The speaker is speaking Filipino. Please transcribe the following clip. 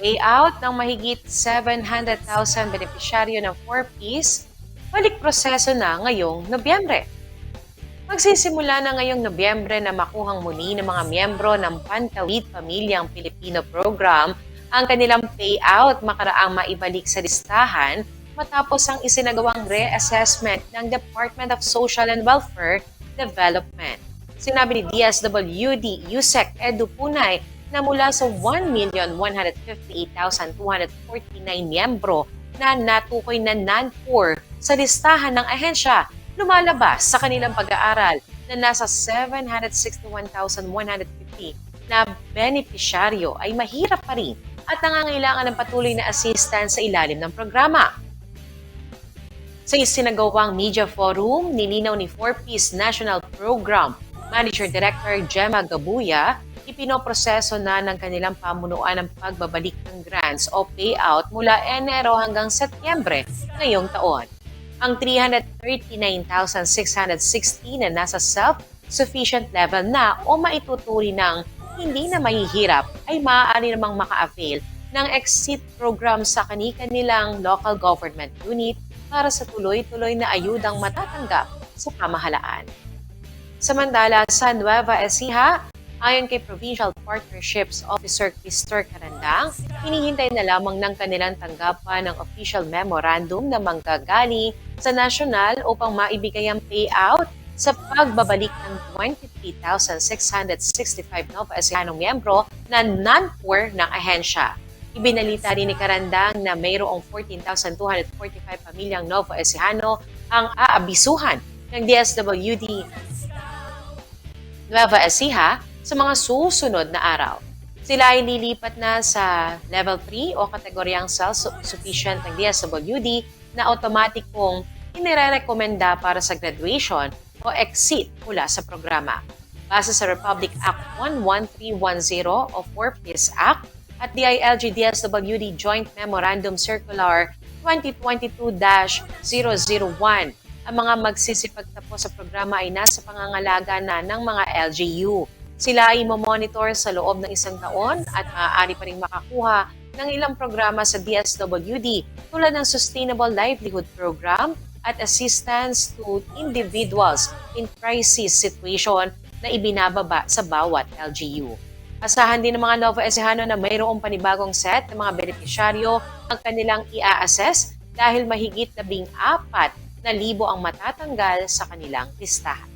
payout ng mahigit 700,000 benepisyaryo ng 4Ps, balik proseso na ngayong Nobyembre. Magsisimula na ngayong Nobyembre na makuhang muli ng mga miyembro ng Pantawid Pamilyang Pilipino Program ang kanilang payout makaraang maibalik sa listahan matapos ang isinagawang re-assessment ng Department of Social and Welfare Development. Sinabi ni DSWD Yusek Edu Punay na mula sa 1,158,249 miyembro na natukoy na non-poor sa listahan ng ahensya, lumalabas sa kanilang pag-aaral na nasa 761,150 na benepisyaryo ay mahirap pa rin at nangangailangan ng patuloy na assistance sa ilalim ng programa. Sa isinagawang media forum, nilinaw ni 4Ps National Program Manager Director Gemma Gabuya, ipinoproseso na ng kanilang pamunuan ang pagbabalik ng grants o payout mula Enero hanggang Setyembre ngayong taon. Ang 339,616 na nasa self-sufficient level na o maituturi ng hindi na mahihirap ay maaari namang maka-avail ng exit program sa kani-kanilang local government unit para sa tuloy-tuloy na ayudang matatanggap sa pamahalaan. Samantala, sa Nueva Ecija, ayon kay Provincial Partnerships Officer Cristor Carandang, hinihintay na lamang ng kanilang tanggapan ng official memorandum na manggagaling sa nasyonal upang maibigay ang payout sa pagbabalik ng 23,665 Nova Ecianong miyembro na non-poor ng ahensya. Ibinalita rin ni Karandang na mayroong 14,245 pamilyang Novo Ecijano ang aabisuhan ng DSWD Nueva Ecija sa mga susunod na araw. Sila ay lilipat na sa level 3 o kategoryang self-sufficient ng DSWD na automatikong inirekomenda para sa graduation o exit mula sa programa. Base sa Republic Act 11310 o 4PIS Act at DILG DSWD Joint Memorandum Circular 2022-001, ang mga magsisipagtapos sa programa ay nasa pangangalaga na ng mga LGU. Sila ay monitor sa loob ng isang taon at maaari pa rin makakuha ng ilang programa sa DSWD tulad ng Sustainable Livelihood Program at Assistance to Individuals in Crisis Situation na ibinababa sa bawat LGU. Asahan din ng mga Nova Ecijano na mayroong panibagong set ng mga benepisyaryo ang kanilang ia-assess dahil mahigit na bing apat na libo ang matatanggal sa kanilang listahan.